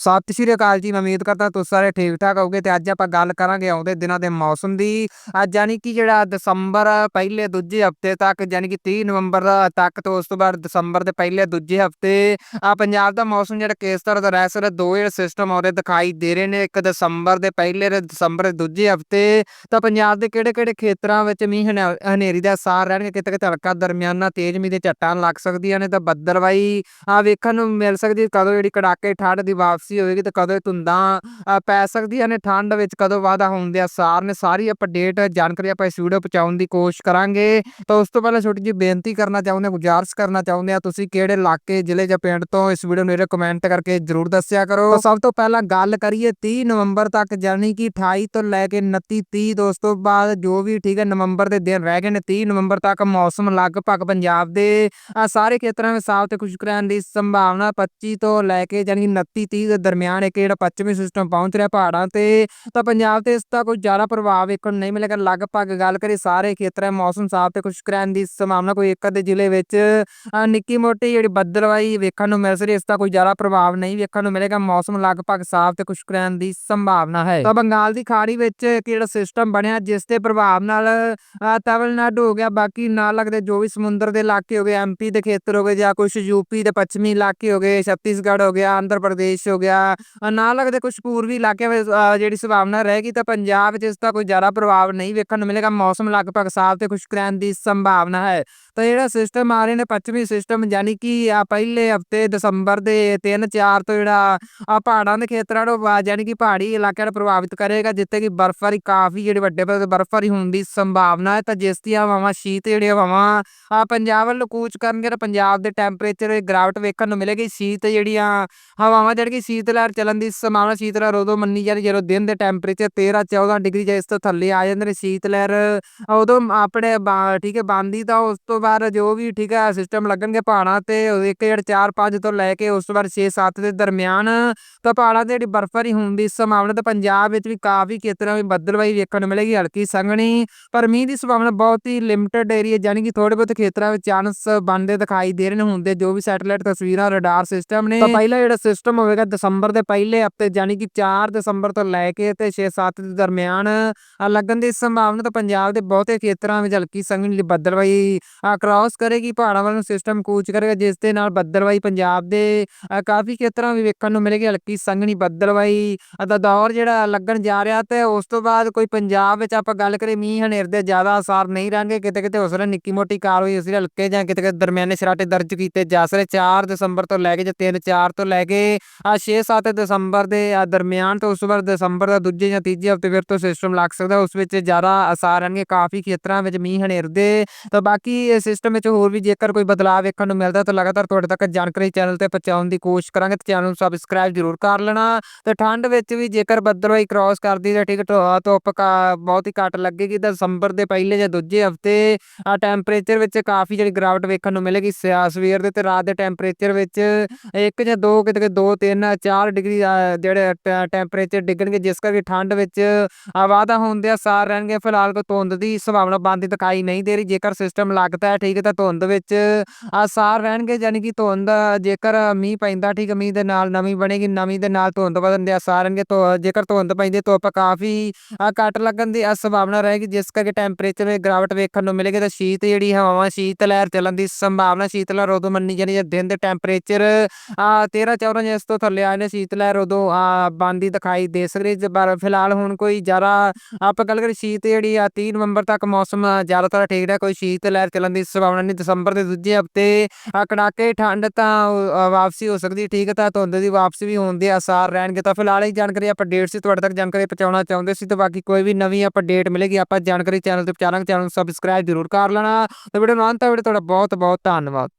ਸਤਿ ਸ਼੍ਰੀ ਅਕਾਲ ਜੀ, ਮੈਂ ਉਮੀਦ ਕਰਦਾ ਤੁਸੀਂ ਸਾਰੇ ਠੀਕ ਠਾਕ ਹੋਗੇ ਤੇ ਅੱਜ ਆਪਾਂ ਗੱਲ ਕਰਾਂਗੇ ਆਉਂਦੇ ਦਿਨਾਂ ਦੇ ਮੌਸਮ ਦੀ। ਅੱਜ ਯਾਨੀ ਕਿ ਜਿਹੜਾ ਦਸੰਬਰ ਪਹਿਲੇ ਦੂਜੇ ਹਫ਼ਤੇ ਤੱਕ, ਯਾਨੀ ਕਿ 30 ਨਵੰਬਰ ਤੱਕ ਤੋਂ ਉਸ ਤੋਂ ਬਾਅਦ ਦਸੰਬਰ ਦੇ ਪਹਿਲੇ ਦੂਜੇ ਹਫ਼ਤੇ ਆ ਪੰਜਾਬ ਦਾ ਮੌਸਮ ਜਿਹੜਾ ਕਿਸ ਤਰ੍ਹਾਂ ਦਾ ਰਹਿ ਸਕਦਾ ਦੋ ਜਿਹੜੇ ਸਿਸਟਮ ਆਉਂਦੇ ਦਿਖਾਈ ਦੇ ਰਹੇ ਨੇ, ਇੱਕ ਦਸੰਬਰ ਦੇ ਪਹਿਲੇ ਤੇ ਦਸੰਬਰ ਦੇ ਦੂਜੇ ਹਫ਼ਤੇ, ਤਾਂ ਪੰਜਾਬ ਦੇ ਕਿਹੜੇ ਕਿਹੜੇ ਖੇਤਰਾਂ ਵਿੱਚ ਮੀਂਹ ਹਨਿਆ- ਹਨੇਰੀ ਦਾ ਸਾਰ ਰਹਿਣਗੇ ਕਿਤੇ ਕਿਤੇ ਹਲਕਾ ਦਰਮਿਆਨਾ ਤੇਜ਼ ਮੀਂਹ ਦੇ ਝੱਟਾਂ ਲੱਗ ਸਕਦੀਆਂ ਨੇ, ਤਾਂ ਬੱਦਲਵਾਈ ਆ ਵੇਖਣ ਨੂੰ ਮਿਲ ਸਕਦੀ ਕਦੋਂ ਜਿਹੜੀ ਕੜਾਕੇ ਠੰਡ ਦੀ ਵਾਪਸ ਹੋਵੇਗੀ ਤੇ ਕਦੋਂ ਧੁੰਦਾਂ ਪੈ ਸਕਦੀਆਂ ਨੇ ਠੰਡ ਵਿੱਚ, ਕਦੋਂ ਵਾਧਾ ਹੋਣ ਦੇ ਆਸਾਰ ਨੇ ਸਾਰੀ ਅਪਡੇਟ ਜਾਣਕਾਰੀ ਆਪਾਂ ਇਸ ਵੀਡੀਓ ਪਹੁੰਚਾਉਣ ਦੀ ਕੋਸ਼ਿਸ਼ ਕਰਾਂਗੇ। ਤਾਂ ਉਸ ਤੋਂ ਪਹਿਲਾਂ ਛੋਟੀ ਜਿਹੀ ਬੇਨਤੀ ਕਰਨਾ ਚਾਹੁੰਦੇ ਗੁਜ਼ਾਰਿਸ਼ ਕਰਨਾ ਚਾਹੁੰਦੇ ਆ ਤੁਸੀਂ ਕਿਹੜੇ ਇਲਾਕੇ, ਜ਼ਿਲ੍ਹੇ ਜਾਂ ਪਿੰਡ ਤੋਂ ਇਸ ਵੀਡੀਓ ਨੂੰ ਕਮੈਂਟ ਕਰਕੇ ਜਰੂਰ ਦੱਸਿਆ ਕਰੋ। ਸਭ ਤੋਂ ਪਹਿਲਾਂ ਗੱਲ ਕਰੀਏ 30 ਨਵੰਬਰ ਤੱਕ, ਯਾਨੀ ਕਿ 28 ਤੋਂ ਲੈ ਕੇ 29 30 ਦੋਸਤੋ ਬਾਅਦ ਜੋ ਵੀ ਠੀਕ ਹੈ, ਨਵੰਬਰ ਦੇ ਦਿਨ ਰਹਿ ਗਏ ਨੇ 30 ਨਵੰਬਰ ਤੱਕ ਮੌਸਮ ਲਗਭਗ ਪੰਜਾਬ ਦੇ ਸਾਰੇ ਖੇਤਰਾਂ ਵਿੱਚ ਸਾਫ਼ ਤੇ ਖੁਸ਼ਕ ਰਹਿਣ ਦੀ ਸੰਭਾਵਨਾ 25 ਤੋਂ ਲੈ ਕੇ ਯਾਨੀ 29 30 ਦੇ ਦਰਮਿਆਨ ਇੱਕ ਜਿਹੜਾ ਪੱਛਮੀ ਸਿਸਟਮ ਪਹੁੰਚ ਰਿਹਾ ਪਹਾੜਾਂ ਤੇ ਤਾਂ ਪੰਜਾਬ ਤੇ ਇਸ ਦਾ ਕੋਈ ਜ਼ਿਆਦਾ ਪ੍ਰਭਾਵ ਵੇਖਣ ਨੂੰ ਨਹੀਂ ਮਿਲੇਗਾ ਲਗਭਗ ਗੱਲ ਕਰੀ ਸਾਰੇ ਖੇਤਰਾਂ 'ਚ ਮੌਸਮ ਸਾਫ਼ ਤੇ ਖੁਸ਼ਕ ਰਹਿਣ ਦੀ ਸੰਭਾਵਨਾ ਕੋਈ ਇੱਕ ਅੱਧੇ ਜ਼ਿਲ੍ਹੇ ਵਿੱਚ ਨਿੱਕੀ ਮੋਟੀ ਜਿਹੜੀ ਬੱਦਲਵਾਈ ਵੇਖਣ ਨੂੰ ਮਿਲ ਸਕਦੀ ਇਸ ਦਾ ਕੋਈ ਜ਼ਿਆਦਾ ਪ੍ਰਭਾਵ ਨਹੀਂ ਵੇਖਣ ਨੂੰ ਮਿਲੇਗਾ। ਮੌਸਮ ਲਗਭਗ ਸਾਫ਼ ਤੇ ਖੁਸ਼ਕ ਰਹਿਣ ਦੀ ਸੰਭਾਵਨਾ ਹੈ। ਤਾਂ ਬੰਗਾਲ ਦੀ ਖਾੜੀ ਵਿੱਚ ਇੱਕ ਜਿਹੜਾ ਸਿਸਟਮ ਬਣਿਆ ਜਿਸ ਦੇ ਪ੍ਰਭਾਵ ਨਾਲ ਅ, ਤਮਿਲਨਾਡੂ ਹੋ ਗਿਆ ਬਾਕੀ ਨਾਲ ਲੱਗਦੇ ਜੋ ਵੀ ਸਮੁੰਦਰ ਦੇ ਇਲਾਕੇ ਹੋ ਗਏ ਐਮਪੀ ਦੇ ਖੇਤਰ ਹੋ ਗਏ ਜਾਂ ਕੁਝ ਯੂਪੀ ਦੇ ਪੱਛਮੀ ਇਲਾਕੇ ਹੋ ਗਏ ਛੱਤੀਸਗੜ੍ਹ ਹੋ ਗਿਆ ਆਂਧਰ ਪ੍ਰਦੇਸ਼ ਹੋ ਗਿਆ ਅ, ਨਾਲ ਲੱਗਦੇ ਕੁਝ ਪੂਰਬੀ ਇਲਾਕਿਆਂ ਵਿੱਚ ਜਿਹੜੀ ਸੰਭਾਵਨਾ ਰਹੇਗੀ ਤਾਂ ਪੰਜਾਬ ਵਿੱਚ ਇਸ ਦਾ ਕੋਈ ਜ਼ਿਆਦਾ ਪ੍ਰਭਾਵ ਨਹੀਂ ਵੇਖਣ ਨੂੰ ਮਿਲੇਗਾ। ਮੌਸਮ ਲਗਭਗ ਸਾਫ਼ ਤੇ ਖੁਸ਼ਕ ਰਹਿਣ ਦੀ ਸੰਭਾਵਨਾ ਹੈ। ਤਾਂ ਜਿਹੜਾ ਸਿਸਟਮ ਆ ਰਹੇ ਨੇ ਪੱਛਮੀ ਸਿਸਟਮ ਯਾਨੀ ਕਿ ਪਹਿਲੇ ਹਫ਼ਤੇ ਦਸੰਬਰ ਦੇ 3 4 ਤੋਂ ਜਿਹੜਾ ਪਹਾੜਾਂ ਦੇ ਖੇਤਰਾਂ ਨੂੰ ਵਾ- ਯਾਨੀ ਕਿ ਪਹਾੜੀ ਇਲਾਕਿਆਂ ਨੂੰ ਪ੍ਰਭਾਵਿਤ ਕਰੇਗਾ ਜਿੱਥੇ ਕਿ ਬਰਫ਼ਬਾਰੀ ਕਾਫੀ ਜਿਹੜੇ ਵੱਡੇ ਪੱਧਰ ਤੇ ਬਰਫ਼ਬਾਰੀ ਹੋਣ ਦੀ ਸੰਭਾਵਨਾ ਹੈ। ਤਾਂ ਜਿਸ ਦੀਆਂ ਹਵਾਵਾਂ ਸ਼ੀਤ ਜਿਹੜੀਆਂ ਹਵਾਵਾਂ ਪੰਜਾਬ ਵੱਲ ਕੂਚ ਕਰਨਗੇ ਤਾਂ ਪੰਜਾਬ ਦੇ ਟੈਂਪਰੇਚਰ ਗਿਰਾਵਟ ਵੇਖਣ ਨੂੰ ਮਿਲੇਗੀ। ਸ਼ੀਤ ਜਿਹੜੀਆਂ ਹਵਾਵਾਂ ਜਿਹੜੀ ਕਿ ਸ਼ੀਤ ਲਹਿਰ ਚੱਲਣ ਦੀ ਸੰਭਾਵਨਾ ਸ਼ੀਤ ਲਹਿਰ ਉਦੋਂ ਮੰਨੀ ਜਾਂਦੀ ਜਦੋਂ ਦਿਨ ਦੇ ਟੈਂਪਰੇਚਰ 13 14 ਡਿਗਰੀ ਜਾਂ ਇਸ ਤੋਂ ਥੱਲੇ ਆ ਜਾਂਦੇ ਨੇ। ਸ਼ੀਤ ਲਹਿਰ ਉਦੋਂ ਆਪਣੇ ਠੀਕ ਹੈ, ਬੰਦੀ ਤਾਂ ਉਸ ਤੋਂ ਬਾਅਦ ਜੋ ਵੀ, ਠੀਕ ਹੈ ਸਿਸਟਮ ਲੱਗਣਗੇ ਪਹਾੜਾਂ ਤੇ, ਉਹ ਇੱਕ ਜਿਹੜਾ 4 5 ਤੋਂ ਲੈ ਕੇ ਉਸ ਤੋਂ ਬਾਅਦ 6 7 ਦੇ ਦਰਮਿਆਨ ਤਾਂ ਪਹਾੜਾਂ ਤੇ ਜਿਹੜੀ ਬਰਫ਼ਬਾਰੀ ਹੋਣ ਦੀ ਸੰਭਾਵਨਾ ਤਾਂ ਪੰਜਾਬ ਵਿੱਚ ਵੀ ਕਾਫੀ ਖੇਤਰਾਂ ਵਿੱਚ ਬੱਦਲਵਾਈ ਵੇਖਣ ਨੂੰ ਮਿਲੇਗੀ, ਹਲਕੀ ਸੰਘਣੀ। ਪਰ ਮੀਂਹ ਦੀ ਸੰਭਾਵਨਾ ਬਹੁਤ ਹੀ ਲਿਮਟਿਡ ਏਰੀਆ ਯਾਨੀ ਕਿ ਥੋੜੇ ਬਹੁਤ ਖੇਤਰਾਂ ਵਿੱਚ ਚਾਂਸ ਬਣਦੇ ਦਿਖਾਈ ਦੇ ਰਹੇ ਨੇ, ਹੁੰਦੇ ਜੋ ਵੀ ਸੈਟੇਲਾਈਟ ਤਸਵੀਰਾਂ ਰਡਾਰ ਸਿਸਟਮ ਨੇ। ਤਾਂ ਪਹਿਲਾ ਜਿਹੜਾ ਸਿਸਟਮ ਹੋਵੇਗਾ ਦਸੰਬਰ ਦੇ ਪਹਿਲੇ ਹਫ਼ਤੇ ਯਾਨੀ ਕਿ 4 ਦਸੰਬਰ ਤੋਂ ਲੈ ਕੇ ਤੇ 6-7 ਦੇ ਦਰਮਿਆਨ ਲੱਗਣ ਦੀ ਸੰਭਾਵਨਾ ਤਾਂ ਪੰਜਾਬ ਦੇ ਬਹੁਤੇ ਖੇਤਰਾਂ ਵਿੱਚ ਹਲਕੀ ਸੰਘਣੀ ਬੱਦਲਵਾਈ ਆ ਕ੍ਰਾਸ ਕਰੇਗੀ, ਪਹਾੜਾਂ ਵੱਲ ਨੂੰ ਸਿਸਟਮ ਕੂਚ ਕਰੇਗਾ, ਜਿਸ ਦੇ ਨਾਲ ਬੱਦਲਵਾਈ ਪੰਜਾਬ ਦੇ ਕਾਫੀ ਖੇਤਰਾਂ ਵਿੱਚ ਵੇਖਣ ਨੂੰ ਮਿਲੇਗੀ, ਹਲਕੀ ਸੰਘਣੀ ਬੱਦਲਵਾਈ ਦਾ ਦੌਰ ਜਿਹੜਾ ਲੱਗਣ ਜਾ ਰਿਹਾ ਤੇ ਉਸ ਤੋਂ ਬਾਅਦ ਕੋਈ ਪੰਜਾਬ ਵਿੱਚ ਆਪਾਂ ਗੱਲ ਕਰੀਏ, ਮੀਂਹ ਹਨੇਰ ਦੇ ਜ਼ਿਆਦਾ ਅਸਾਰ ਨਹੀਂ ਰਹਿਣਗੇ, ਕਿਤੇ ਕਿਤੇ ਉਸ ਸਕਦਾ ਨਿੱਕੀ ਮੋਟੀ ਕਾਰਵਾਈ ਹੋ ਸਕਦੀ ਹਲਕੇ ਜਾਂ ਕਿਤੇ ਕਿਤੇ ਦਰਮਿਆਨੇ ਸ਼ਰਾਟੇ ਦਰਜ ਕੀਤੇ ਜਾ ਸਕਦੇ 4 ਦਸੰਬਰ ਤੋਂ ਲੈ ਕੇ ਜਾਂ 3 4 ਤੋਂ ਲੈ ਕੇ 6 7 ਦਸੰਬਰ ਦੇ ਦਰਮਿਆਨ ਤੋਂ ਉਸ ਤੋਂ ਬਾਅਦ ਦਸੰਬਰ ਦਾ ਦੂਜੇ ਜਾਂ ਤੀਜੇ ਹਫ਼ਤੇ ਫਿਰ ਤੋਂ ਸਿਸਟਮ ਲੱਗ ਸਕਦਾ। ਉਸ ਵਿੱਚ ਜ਼ਿਆਦਾ ਅਸਾਰ ਰਹਿਣਗੇ ਕਾਫੀ ਖੇਤਰਾਂ ਵਿੱਚ ਮੀਂਹ ਹਨੇਰ ਦੇ ਤਾਂ ਬਾਕੀ ਇਸ ਸਿਸਟਮ ਵਿੱਚ ਹੋਰ ਵੀ ਜੇਕਰ ਕੋਈ ਬਦਲਾਅ ਵੇਖਣ ਨੂੰ ਮਿਲਦਾ ਤਾਂ ਲਗਾਤਾਰ ਤੁਹਾਡੇ ਤੱਕ ਜਾਣਕਾਰੀ ਚੈਨਲ ਤੇ ਪਹੁੰਚਾਉਣ ਦੀ ਕੋਸ਼ਿਸ਼ ਕਰਾਂਗੇ। ਤੇ ਚੈਨਲ ਨੂੰ ਸਬਸਕ੍ਰਾਈਬ ਜ਼ਰੂਰ ਕਰ ਲੈਣਾ। ਤੇ ਠੰਡ ਵਿੱਚ ਵੀ ਜੇਕਰ ਬੱਦਲਵਾਈ ਕ੍ਰਾਸ ਕਰਦੀ ਤਾਂ ਠੀਕ ਧੁ- ਧੁੱਪ ਕਾ, ਬਹੁਤ ਹੀ ਘੱਟ ਲੱਗੇਗੀ। ਤਾਂ ਦਸੰਬਰ ਦੇ ਪਹਿਲੇ ਜਾਂ ਦੂਜੇ ਹਫ਼ਤੇ ਆ ਟੈਂਪਰੇਚਰ ਵਿੱਚ ਕਾਫੀ ਜਿਹੜੀ ਗਿਰਾਵਟ ਵੇਖਣ ਨੂੰ ਮਿਲੇਗੀ। ਸਿਆ- ਸਵੇਰ ਦੇ ਤੇ ਰਾਤ ਦੇ ਟੈਂਪਰੇਚਰ ਵਿੱਚ ਇੱਕ ਜਾਂ ਦੋ ਕਿਤੇ 2 3 4 ਡਿਗਰੀ ਆ, ਜਿਹੜੇ ਟੈਂਪਰੇਚਰ ਡਿੱਗਣਗੇ ਜਿਸ ਕਰਕੇ ਠੰਡ ਵਿੱਚ ਵਾਧਾ ਹੋਣ ਦੇ ਆਸਾਰ ਰਹਿਣਗੇ। ਫਿਲਹਾਲ ਕੋਈ ਧੁੰਦ ਦੀ ਸੰਭਾਵਨਾ ਬੰਦ ਦਿਖਾਈ ਨਹੀਂ ਦੇ ਰਹੀ। ਜੇਕਰ ਸਿਸਟਮ ਲੱਗਦਾ ਹੈ ਠੀਕ ਹੈ ਤਾਂ ਧੁੰਦ ਵਿੱਚ ਆਸਾਰ ਰਹਿਣਗੇ ਯਾਨੀ ਕਿ ਧੁੰਦ ਜੇਕਰ ਮੀਂਹ ਪੈਂਦਾ ਠੀਕ ਮੀਂਹ ਦੇ ਨਾਲ ਨਮੀ ਬਣੇਗੀ ਨਮੀ ਦੇ ਨਾਲ ਧੁੰਦ ਵਧਣ ਦੇ ਆਸਾਰ ਰਹਿਣਗੇ ਧੁ- ਜੇਕਰ ਧੁੰਦ ਪੈਂਦੀ ਧੁੱਪ ਕਾਫੀ ਘੱਟ ਲੱਗਣ ਦੀ ਆ ਸੰਭਾਵਨਾ ਰਹੇਗੀ ਜਿਸ ਕਰਕੇ ਟੈਂਪਰੇਚਰ ਵਿੱਚ ਗਿਰਾਵਟ ਵੇਖਣ ਨੂੰ ਮਿਲੇਗੀ। ਤਾਂ ਸ਼ੀਤ ਜਿਹੜੀ ਹਵਾਵਾਂ ਸ਼ੀਤ ਲਹਿਰ ਚੱਲਣ ਦੀ ਸੰਭਾਵਨਾ ਸ਼ੀਤ ਲਹਿਰ ਉਦੋਂ ਮੰਨੀ ਜਾਣੀ ਜੇ ਦਿਨ ਦੇ ਟੈਂਪਰੇਚਰ ਆ 13 14 ਜਾਂ ਤੋਂ ਥੱਲੇ ਆ ਨੇ ਸ਼ੀਤ ਲਹਿਰ ਉਦੋਂ, ਆ, ਬੰਦੀ ਦਿਖਾਈ ਦੇ ਸਕਦੀ ਜੇ ਪਰ ਫਿਲਹਾਲ ਹੁਣ ਕੋਈ ਜ਼ਿਆਦਾ, ਆਪਾਂ ਗੱਲ ਕਰੀਏ ਸ਼ੀਤ ਜਿਹੜੀ ਆ 30 ਨਵੰਬਰ ਤੱਕ ਮੌਸਮ ਜ਼ਿਆਦਾਤਰ ਠੀਕ ਰਿਹਾ, ਕੋਈ ਸ਼ੀਤ ਲਹਿਰ ਚੱਲਣ ਦੀ ਸੰਭਾਵਨਾ ਨਹੀਂ, ਦਸੰਬਰ ਦੇ ਦੂਜੇ ਹਫ਼ਤੇ ਕੜਾਕੇ ਠੰਡ ਤਾਂ ਵਾਪਸੀ ਹੋ ਸਕਦੀ, ਠੀਕ ਤਾਂ ਧੁੰਦ ਦੀ ਵਾਪਸੀ ਵੀ ਹੋਣ ਦੇ ਆਸਾਰ ਰਹਿਣਗੇ, ਤਾਂ ਫਿਲਹਾਲ ਇਹ ਜਾਣਕਾਰੀ ਅਪਡੇਟ ਸੀ, ਤੁਹਾਡੇ ਤੱਕ ਜਾਣਕਾਰੀ ਪਹੁੰਚਾਉਣਾ ਚਾਹੁੰਦੇ ਸੀ, ਤੇ ਬਾਕੀ ਕੋਈ ਵੀ ਨਵੀਂ ਅਪਡੇਟ ਮਿਲੇਗੀ, ਆਪਾਂ ਜਾਣਕਾਰੀ ਚੈਨਲ ਤੇ ਪਹੁੰਚਾਵਾਂਗੇ ਚੈਨਲ ਨੂੰ ਸਬਸਕ੍ਰਾਈਬ ਜ਼ਰੂਰ ਕਰ ਲੈਣਾ, ਤੇ ਵੀਡੀਓ ਨੂੰ ਅੰਤ ਤੱਕ ਤੁਹਾਡਾ ਬਹੁਤ ਬਹੁਤ ਧੰਨਵਾਦ।